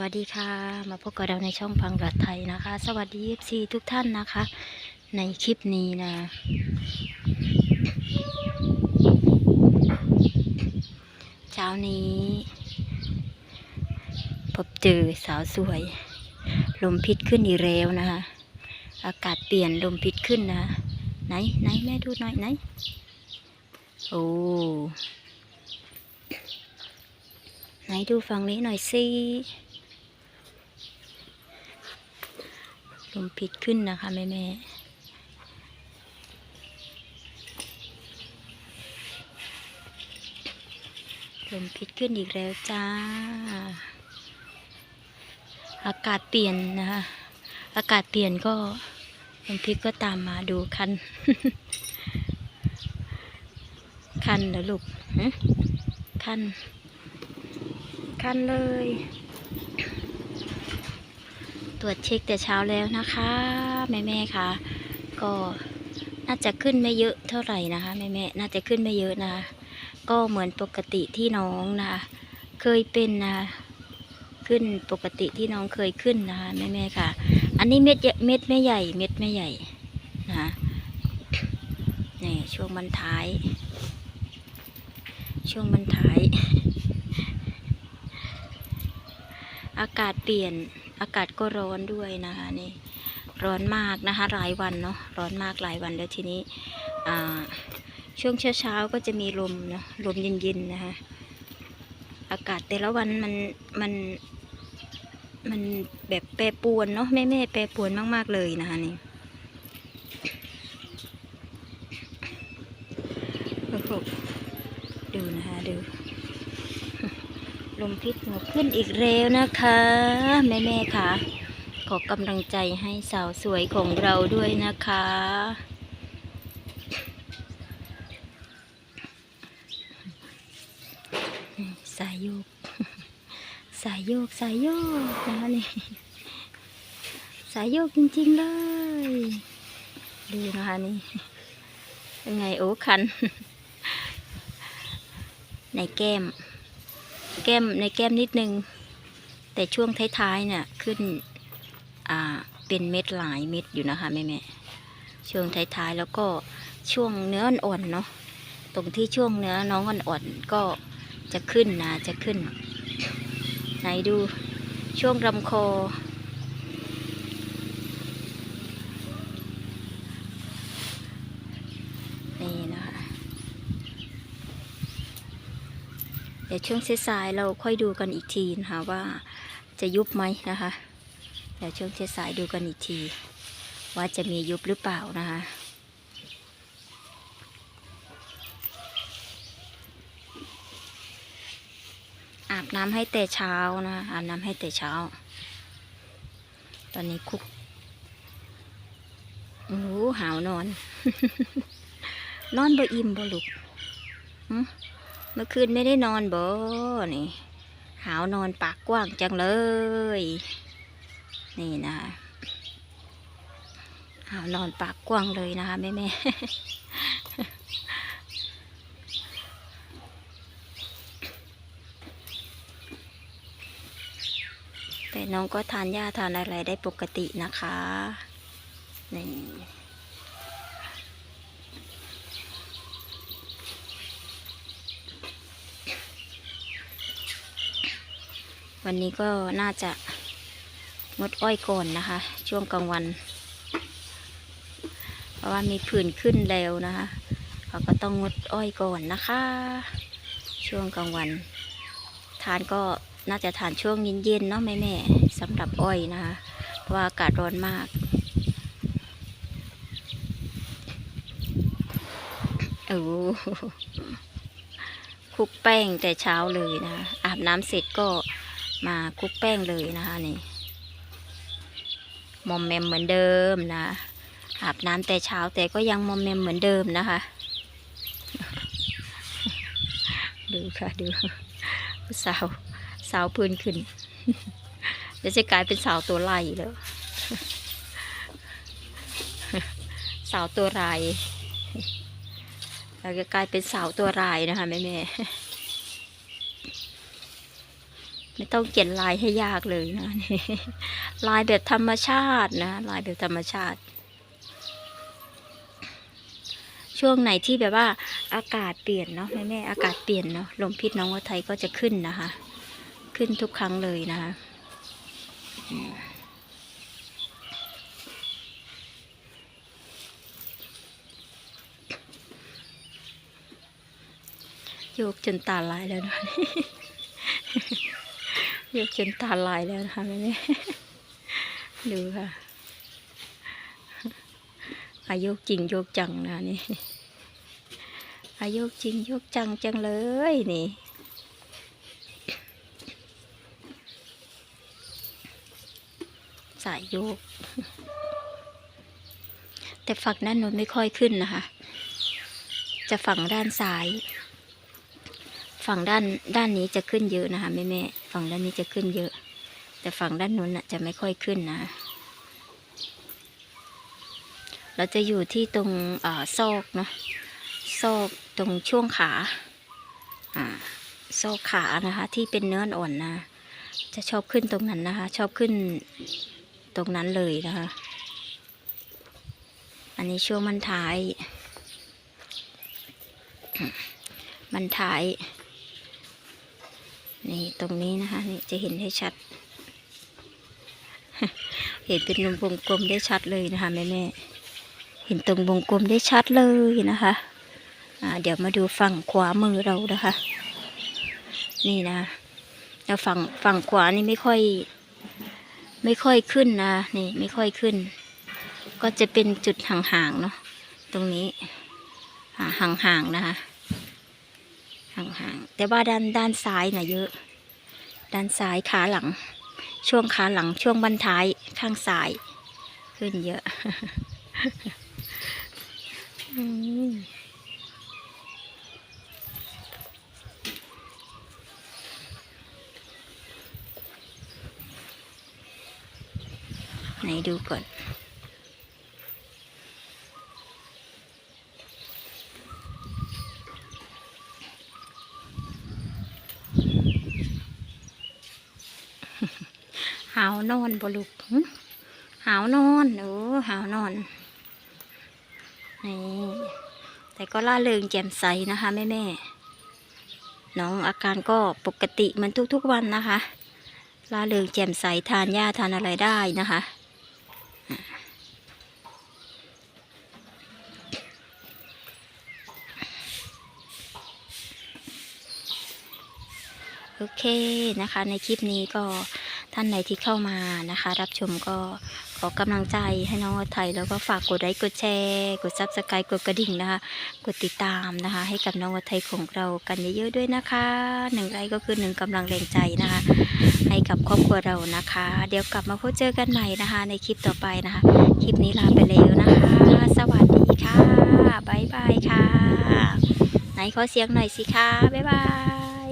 วัสดีค่ะ มาพบกับเราในช่องพังรัดไทยนะคะ สวัสดี FC ทุกท่านนะคะ ในคลิปนี้นะ เช้านี้ พบเจอสาวสวย ลมพิษขึ้นอีกแล้วนะคะ อากาศเปลี่ยนลมพิษขึ้นนะ ไหนไหนแม่ดูหน่อยไหน โอ้ไหนดูฝั่งนี้หน่อยสิ มพิษขึ้นนะคะแม่แม่ลมพิษขึ้นอีกแล้วจ้า อากาศเปลี่ยนนะคะ อากาศเปลี่ยนก็ลมพิษก็ตามมาดูคัน คันเหรอลูกคัน คันเลย ตรวจเช็คแต่เช้าแล้วนะคะ แม่แม่ค่ะ ก็น่าจะขึ้นไม่เยอะเท่าไหร่นะคะแม่แม่น่าจะขึ้นไม่เยอะนะคะ ก็เหมือนปกติที่น้องนะคะ เคยเป็นนะขึ้นปกติที่น้องเคยขึ้นนะคะแม่แม่ค่ะ อันนี้เม็ดเยเม็ดไม่ใหญ่ เม็ดไม่ใหญ่นะคะนี่ช่วงบรรท้าย ช่วงบรรท้าย อากาศเปลี่ยน อากาศก็ร้อนด้วยนะคะนี่ร้อนมากนะคะหลายวันเนาะร้อนมากหลายวันแล้วทีนี้ช่วงเช้าๆก็จะมีลมเนาะลมเย็นๆนะคะอากาศแต่ละวันมันมันมันแบบแปรปรวนเนาะแม่แม่ๆแปรปรวนมากๆเลยนะคะนี่โอ้โหดูนะคะดู ลมพิษหัวขึ้นอีกแล้วนะคะ แม่แม่ๆค่ะ ขอกำลังใจให้สาวสวยของเราด้วยนะคะ สายโยก สายโยก สายโยกนะคะนี่สายโยกจริงๆเลย ดูนะคะนี่เป็นไงโอ้คัน ในแก้ม แก้มในแก้มนิดนึง แต่ช่วงท้ายๆเนี่ยขึ้นอ่าเป็นเม็ดหลายเม็ดอยู่นะคะแม่แม่ๆช่วงท้ายๆแล้วก็ช่วงเนื้ออ่อนๆเนาะตรงที่ช่วงเนื้อน้องอ่อนๆก็จะขึ้นนะจะขึ้น ไหนดูช่วงลำคอ นี่นะคะ เดี๋ยวช่วงสายๆเราค่อยดูกันอีกทีนะคะว่าจะยุบไหมนะคะ เดี๋ยวช่วงสายๆดูกันอีกที ว่าจะมียุบหรือเปล่านะคะอาบน้ำให้แต่เช้านะอาบน้ำให้แต่เช้า ตอนนี้คุกโอ้โหหาวนอน นอนบ่อิ่มบ่ลุกหึ เมื่อคืนไม่ได้นอนบ่นี่ หาวนอนปากกว้างจังเลย นี่นะคะหาวนอนปากกว้างเลยนะคะแม่แม่แต่น้องก็ทานหญ้าทานอะไรได้ปกตินะคะนี่ วันนี้ก็น่าจะงดอ้อยก่อนนะคะ ช่วงกลางวัน เพราะว่ามีผื่นขึ้นแล้วนะคะเขาก็ต้องงดอ้อยก่อนนะคะ ช่วงกลางวัน ทานก็น่าจะทานช่วงเย็นๆเนาะแม่แม่ๆสำหรับอ้อยนะคะเพราะว่าอากาศร้อนมาก โอ้โหคลุกแป้งแต่เช้าเลยนะ อาบน้ำเสร็จก็ มาคลุกแป้งเลยนะคะนี่มอมแมมเหมือนเดิมนะอาบน้ำแต่เช้าแต่ก็ยังมอมแมมเหมือนเดิมนะคะ ดูค่ะดูสาวสาวพื้นขึ้นเดี๋ยวจะกลายเป็นสาวตัวไล่แล้วสาวตัวลายเราจะกลายเป็นสาวตัวลายนะคะแม่แม่ ๆ ไม่ต้องเขียนลายให้ยากเลยนะนี่ลายแบบธรรมชาตินะ ลายแบบธรรมชาติ ช่วงไหนที่แบบว่า อากาศเปลี่ยนเนาะแม่แม่อากาศเปลี่ยนเนาะลมพิษน้องวัไทยก็จะขึ้นนะคะ ขึ้นทุกครั้งเลยนะคะโยกจนตาลายแล้วนะ โยกจนตาลายแล้วนะคะแม่แม่ดูค่ะอายกจริงโยกจังนะนี่อายกจริงโยกจังจังเลยนี่สายโยก แต่ฝั่งด้านโน้นไม่ค่อยขึ้นนะคะ จะฝั่งด้านซ้าย ฝั่งด้านด้านนี้จะขึ้นเยอะนะคะแม่แม่ ฝั่งด้านนี้จะขึ้นเยอะ แต่ฝั่งด้านนู้นจะไม่ค่อยขึ้นนะ เราจะอยู่ที่ตรงอ่าซกเนาะโซกตรงช่วงขาอ่าซกขานะคะ ที่เป็นเนื้ออ่อนนะ จะชอบขึ้นตรงนั้นนะคะ ชอบขึ้นตรงนั้นเลยนะคะ อันนี้ช่วงมันท้าย มันท้าย นี่ตรงนี้นะคะนี่จะเห็นให้ชัด เห็นเป็นวงกลมได้ชัดเลยนะคะแม่แม่เห็นตรงวงกลมได้ชัดเลยนะคะอ่าเดี๋ยวมาดูฝั่งขวามือเรานะคะ นี่นะแล้วฝั่งฝั่งขวานี่ไม่ค่อย ไม่ค่อยขึ้นนะนี่ไม่ค่อยขึ้น ก็จะเป็นจุดห่างๆเนาะตรงนี้อ่าห่างๆนะคะ แต่ว่าด้านด้านซ้ายน่ะเยอะ ด้านซ้ายขาหลัง ช่วงขาหลังช่วงบันท้ายข้างซ้าย ขึ้นเยอะไหนดูก่อน หาวนอนบ่ลูกหาวนอนเออหาวนอนนี่แต่ก็ล่าเริงแจ่มใสนะคะแม่แม่น้องอาการก็ปกติเหมันทุกๆวันนะคะล่าเริงแจ่มใสทานหญ้าทานอะไรได้นะคะโอเคนะคะ ในคลิปนี้ก็ ท่านไหนที่เข้ามานะคะ รับชมก็ขอกำลังใจให้น้องไทยแล้วก็ฝากกดไลค์กดแชร์กดซับสไครต์กดกระดิ่งนะคะ กดติดตามนะคะ ให้กับน้องไทยของเรากันเยอะๆด้วยนะคะหนึ่งไลค์ก็คือหนึ่งกำลังแรงใจนะคะ ให้กับครอบครัวเรานะคะ เดี๋ยวกลับมาพบเจอกันใหม่นะคะ ในคลิปต่อไปนะคะ คลิปนี้ลาไปแล้วนะคะ สวัสดีค่ะบ๊ายบายค่ะไหนขอเสียงหน่อยสิคะบ๊ายบาย